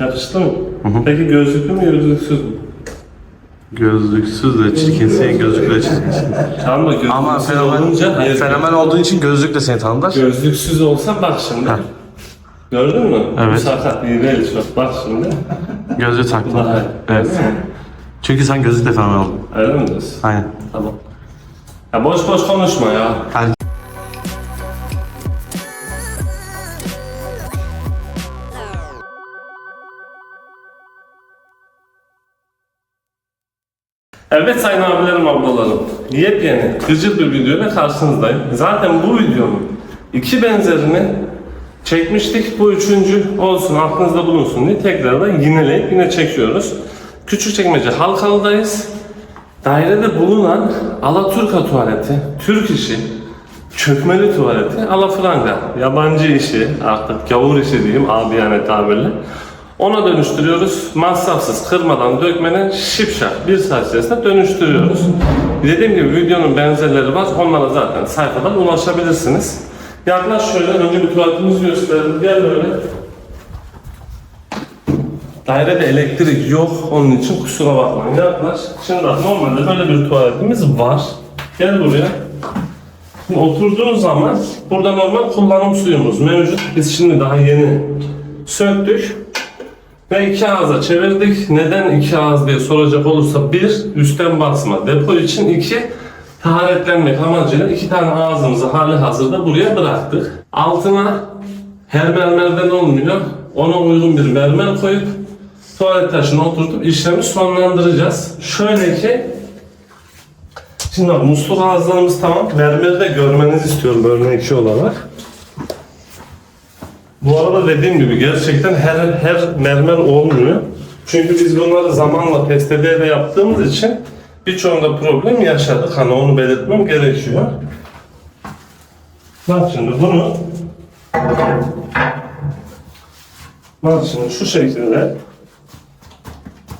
Yakıştı mı? Peki gözlüklü mü gözlüksüz mü? Gözlüksüz de çirkinsin, gözlüklü de çirkinsin. Tamam da gözlüksüz Ama fenomen, olunca hayır, fenomen olduğun için gözlük de seni tanıdılar. Gözlüksüz olsa bak şimdi. Heh. Gördün mü? Evet. Bu sakat değil çok. Bak şimdi. Gözlüğü taktın. İyi. Evet. Çünkü sen gözlükle fenomen oldun. Öyle mi diyorsun? Aynen. Tamam. Ya boş boş konuşma ya. Her Evet sayın abilerim ablalarım. Yepyeni gıcır bir videoyla karşınızdayım. Zaten bu videonun iki benzerini çekmiştik. Bu üçüncü olsun aklınızda bulunsun diye tekrardan yineleyip yine çekiyoruz. Küçükçekmece Halkalı'dayız. Dairede bulunan Alaturka tuvaleti, Türk işi, çökmeli tuvaleti, alafranga, yabancı işi, artık gavur işi diyeyim abiyane tabirle. Ona dönüştürüyoruz. Masrafsız, kırmadan, dökmeden şipşak bir saat içerisinde dönüştürüyoruz. Dediğim gibi videonun benzerleri var. Onlara zaten sayfadan ulaşabilirsiniz. Yaklaş şöyle, önce bir tuvaletimizi gösterelim. Gel böyle. Dairede elektrik yok, onun için kusura bakmayın. Yaklaş. Şimdi bak normalde böyle bir tuvaletimiz var. Gel buraya. Şimdi oturduğun zaman burada normal kullanım suyumuz mevcut. Biz şimdi daha yeni söktük ve iki ağza çevirdik. Neden iki ağız diye soracak olursa bir üstten basma depo için iki taharetlenmek amacıyla iki tane ağzımızı hali hazırda buraya bıraktık. Altına her mermerden olmuyor. Ona uygun bir mermer koyup tuvalet taşını oturtup işlemi sonlandıracağız. Şöyle ki Şimdi musluk ağızlarımız tamam. Mermeri de görmenizi istiyorum örnek olarak. Bu arada dediğim gibi gerçekten her her mermer olmuyor. Çünkü biz bunları zamanla test ede yaptığımız için birçoğunda problem yaşadık. Hani onu belirtmem gerekiyor. Bak şimdi bunu Bak şimdi şu şekilde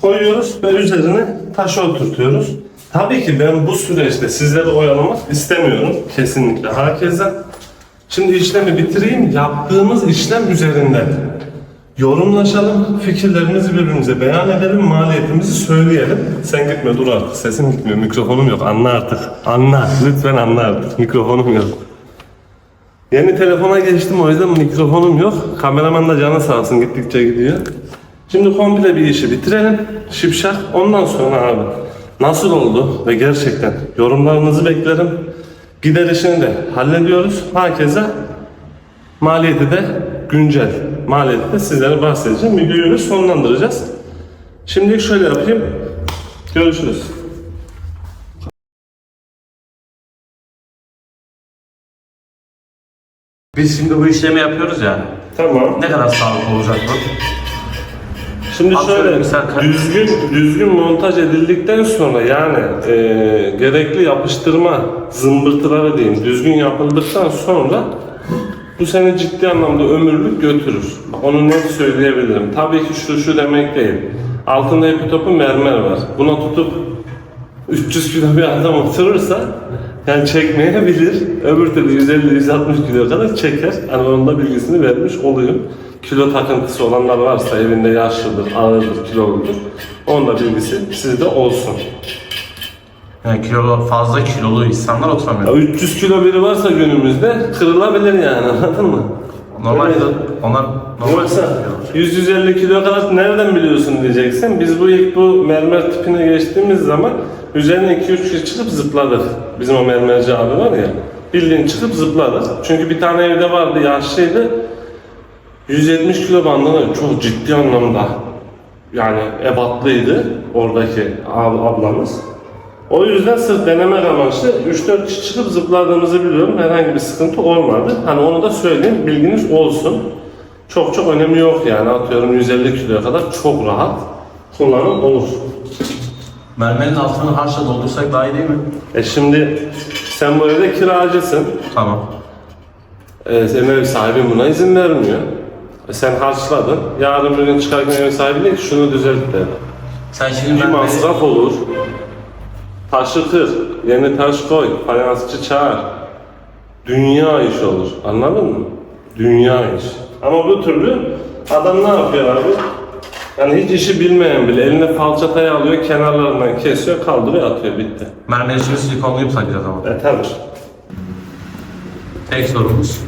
koyuyoruz ve üzerine taşı oturtuyoruz. Tabii ki ben bu süreçte sizleri oyalamak istemiyorum. Kesinlikle herkese. Şimdi işlemi bitireyim. Yaptığımız işlem üzerinden yorumlaşalım. Fikirlerimizi birbirimize beyan edelim. Maliyetimizi söyleyelim. Sen gitme dur artık. Sesim gitmiyor. Mikrofonum yok. Anla artık. Anla. Lütfen anla artık. Mikrofonum yok. Yeni telefona geçtim o yüzden mikrofonum yok. Kameraman da canı sağ olsun gittikçe gidiyor. Şimdi komple bir işi bitirelim. Şipşak. Ondan sonra abi nasıl oldu ve gerçekten yorumlarınızı beklerim. Gider işini de hallediyoruz. Herkese maliyeti de güncel. Maliyeti de sizlere bahsedeceğim. Videoyu sonlandıracağız. Şimdilik şöyle yapayım. Görüşürüz. Biz şimdi bu işlemi yapıyoruz ya. Tamam. Ne kadar sağlıklı olacak bu? Şimdi Abi şöyle mesela düzgün düzgün montaj edildikten sonra yani e, gerekli yapıştırma zımbırtıları diyeyim düzgün yapıldıktan sonra bu seni ciddi anlamda ömürlük götürür. Onu net söyleyebilirim. Tabii ki şu şu demek değil. Altında ipi topu mermer var. Buna tutup 300 kilo bir adam oturursa yani çekmeyebilir. Öbür türlü 150-160 kilo kadar çeker. Hani onun da bilgisini vermiş olayım. Kilo takıntısı olanlar varsa evinde yaşlıdır, ağırdır, kiloludur. Onun da bilgisi sizde olsun. Yani kilolu, fazla kilolu insanlar Ya oturamıyor. 300 kilo biri varsa günümüzde kırılabilir yani anladın mı? Normalde Öyle. onlar normal Yoksa 100-150 kilo kadar nereden biliyorsun diyeceksin. Biz bu ilk bu mermer tipine geçtiğimiz zaman üzerine 2-3 kişi çıkıp zıpladık. Bizim o mermerci abi var ya. Bildiğin çıkıp zıpladık. Çünkü bir tane evde vardı yaşlıydı. 170 kilo bandına çok ciddi anlamda yani ebatlıydı oradaki ab- ablamız. O yüzden sırf denemek amaçlı 3-4 kişi çıkıp zıpladığımızı biliyorum. Herhangi bir sıkıntı olmadı. Hani onu da söyleyeyim, bilginiz olsun. Çok çok önemi yok yani. Atıyorum 150 kiloya kadar çok rahat kullanım olur. Mermerin altını harçla doldursak daha iyi değil mi? E şimdi sen bu evde kiracısın. Tamam. E, senin ev sahibin buna izin vermiyor. E, sen harçladın. Yarın bir gün çıkarken ev sahibi değil ki şunu düzelt de. Sen şimdi Bir mermeri... masraf olur. Taşı kır, yeni taş koy, fayansçı çağır. Dünya iş olur. Anladın mı? Dünya iş. Ama bu türlü Adam ne yapıyor abi? Yani hiç işi bilmeyen bile eline falçatayı alıyor, kenarlarından kesiyor, kaldırıyor, atıyor, bitti. Mermer için silikonluyum takacağız ama. E tabii. Tek sorumuz.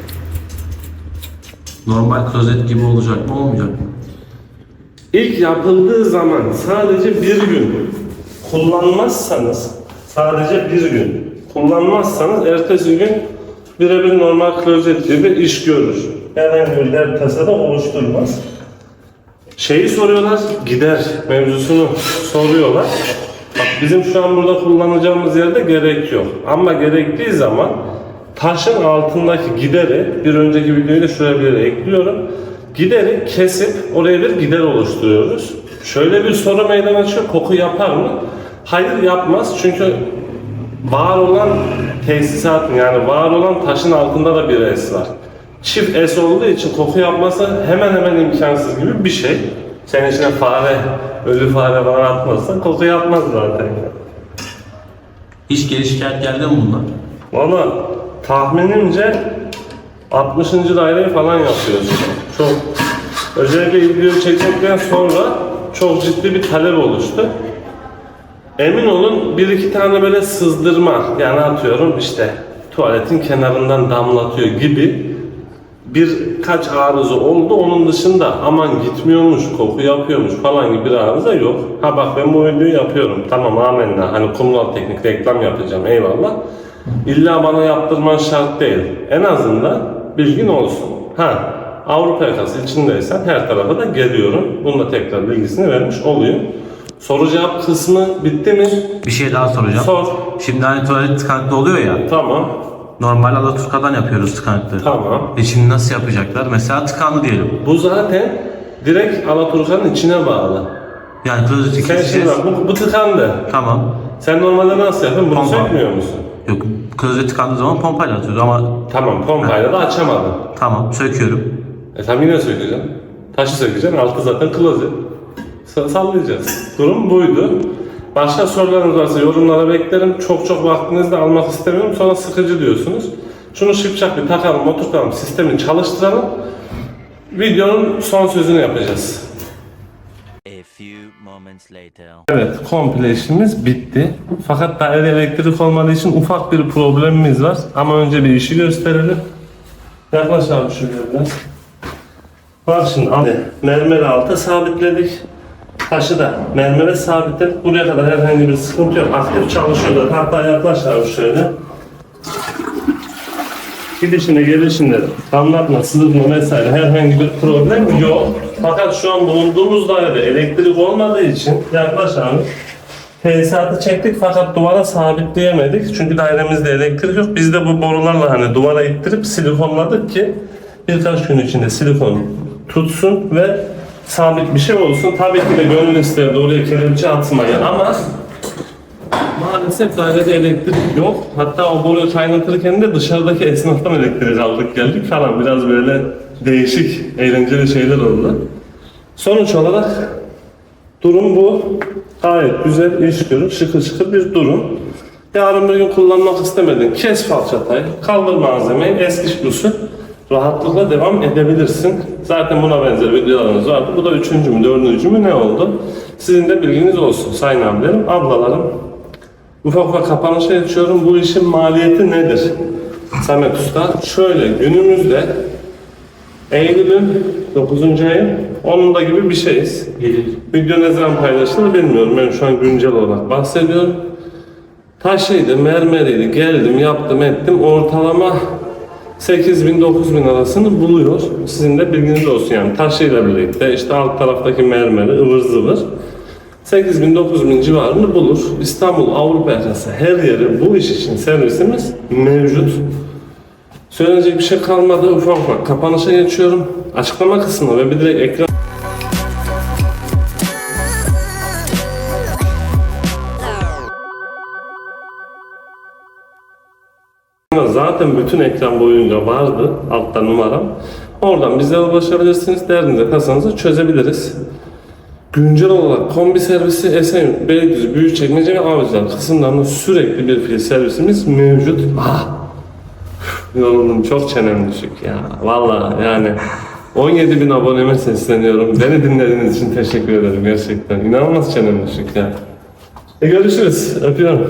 Normal klozet gibi olacak mı olmayacak mı? İlk yapıldığı zaman sadece bir gün kullanmazsanız, sadece bir gün kullanmazsanız ertesi gün birebir normal klozet gibi iş görür. Herhangi bir dert tasa da oluşturmaz. Şeyi soruyorlar, gider mevzusunu soruyorlar. Bak bizim şu an burada kullanacağımız yerde gerek yok. Ama gerektiği zaman taşın altındaki gideri, bir önceki videoyu da şuraya bir yere ekliyorum. Gideri kesip oraya bir gider oluşturuyoruz. Şöyle bir soru meydana açıyor, koku yapar mı? Hayır yapmaz çünkü var olan tesisatın yani var olan taşın altında da bir es var. Çift es olduğu için koku yapması hemen hemen imkansız gibi bir şey. Senin içine fare, ölü fare falan atmazsan koku yapmaz zaten. Hiç geri şikayet geldi mi bundan? Valla tahminimce 60. daireyi falan yapıyoruz. Çok özellikle video çektikten sonra çok ciddi bir talep oluştu. Emin olun bir iki tane böyle sızdırma yani atıyorum işte tuvaletin kenarından damlatıyor gibi birkaç arıza oldu. Onun dışında aman gitmiyormuş, koku yapıyormuş falan gibi bir arıza yok. Ha bak ben bu videoyu yapıyorum. Tamam amenna. Hani kumral teknik reklam yapacağım eyvallah. İlla bana yaptırman şart değil. En azından bilgin olsun. Ha Avrupa yakası içindeysen her tarafa da geliyorum. Bunun da tekrar bilgisini vermiş olayım. Soru cevap kısmı bitti mi? Bir şey daha soracağım. Sor. Şimdi hani tuvalet tıkanıklı oluyor ya. Tamam. Normal alaturkadan yapıyoruz tıkanıklığı. Tamam. E şimdi nasıl yapacaklar? Mesela tıkanlı diyelim. Bu zaten direkt Alaturka'nın içine bağlı. Yani klozeti Sen şimdi keseceğiz. bak bu, bu tıkandı. Tamam. Sen normalde nasıl yapıyorsun? Bunu Pompa. sökmüyor musun? Yok klozet tıkandığı zaman pompayla atıyoruz ama Tamam pompayla da açamadın. tamam söküyorum. E tamam yine sökeceksin. Taşı sökeceksin. Altı zaten klozet. Sa- Sallayacağız. Durum buydu. Başka sorularınız varsa yorumlara beklerim. Çok çok vaktinizi de almak istemiyorum. Sonra sıkıcı diyorsunuz. Şunu şıpşak bir takalım, oturtalım, sistemi çalıştıralım. Videonun son sözünü yapacağız. Evet, komple işimiz bitti. Fakat daire elektrik olmadığı için ufak bir problemimiz var. Ama önce bir işi gösterelim. Yaklaş abi şuraya biraz. Bak şimdi abi, mermeri alta sabitledik. Taşı da mermere sabitledik. Buraya kadar herhangi bir sıkıntı yok. Aktif çalışıyorlar. Hatta yaklaş abi şöyle. Gidişine gelişinde damlatma, sızma vesaire herhangi bir problem yok. Fakat şu an bulunduğumuz dairede elektrik olmadığı için yaklaş abi. Tesisatı çektik fakat duvara sabitleyemedik. Çünkü dairemizde elektrik yok. Biz de bu borularla hani duvara ittirip silikonladık ki birkaç gün içinde silikon tutsun ve sabit bir şey olsun. Tabii ki de gönül isterdi oraya kelepçe atmayı ama Maalesef dairede elektrik yok. Hatta o boruyu kaynatırken de dışarıdaki esnaftan elektrik aldık geldik falan. Biraz böyle değişik, eğlenceli şeyler oldu. Sonuç olarak durum bu. Gayet güzel iş görür, şıkır şıkır bir durum. Yarın bir gün kullanmak istemedin. Kes falçatayı, kaldır malzemeyi, eski usul. Rahatlıkla devam edebilirsin. Zaten buna benzer videolarımız vardı. Bu da üçüncü mü, dördüncü mü ne oldu? Sizin de bilginiz olsun sayın abilerim, ablalarım. Ufak ufak kapanışa geçiyorum. Bu işin maliyeti nedir? Samet Usta. Şöyle günümüzde Eylül'ün 9. ayı 10'unda gibi bir şeyiz. Video ne zaman paylaşılır bilmiyorum. Ben şu an güncel olarak bahsediyorum. Taşıydı, mermeriydi. Geldim, yaptım, ettim. Ortalama 8 bin 9 bin arasını buluyor. Sizin de bilginiz olsun yani. Taşıyla birlikte işte alt taraftaki mermeri ıvır zıvır. 8 bin 9 bin civarını bulur. İstanbul, Avrupa yakası her yeri bu iş için servisimiz mevcut. Söyleyecek bir şey kalmadı. Ufak ufak kapanışa geçiyorum. Açıklama kısmına ve bir direkt ekran Zaten bütün ekran boyunca vardı altta numaram. Oradan bize ulaşabilirsiniz. Derdinizi kasanızı çözebiliriz. Güncel olarak kombi servisi Esenyurt, Beylikdüzü, Büyükçekmece ve Avcılar kısımlarında sürekli bir fil servisimiz mevcut. Ah! Yoruldum çok çenem düşük ya. Vallahi yani 17 bin aboneme sesleniyorum. Beni dinlediğiniz için teşekkür ederim gerçekten. İnanılmaz çenem düşük ya. E görüşürüz. Öpüyorum.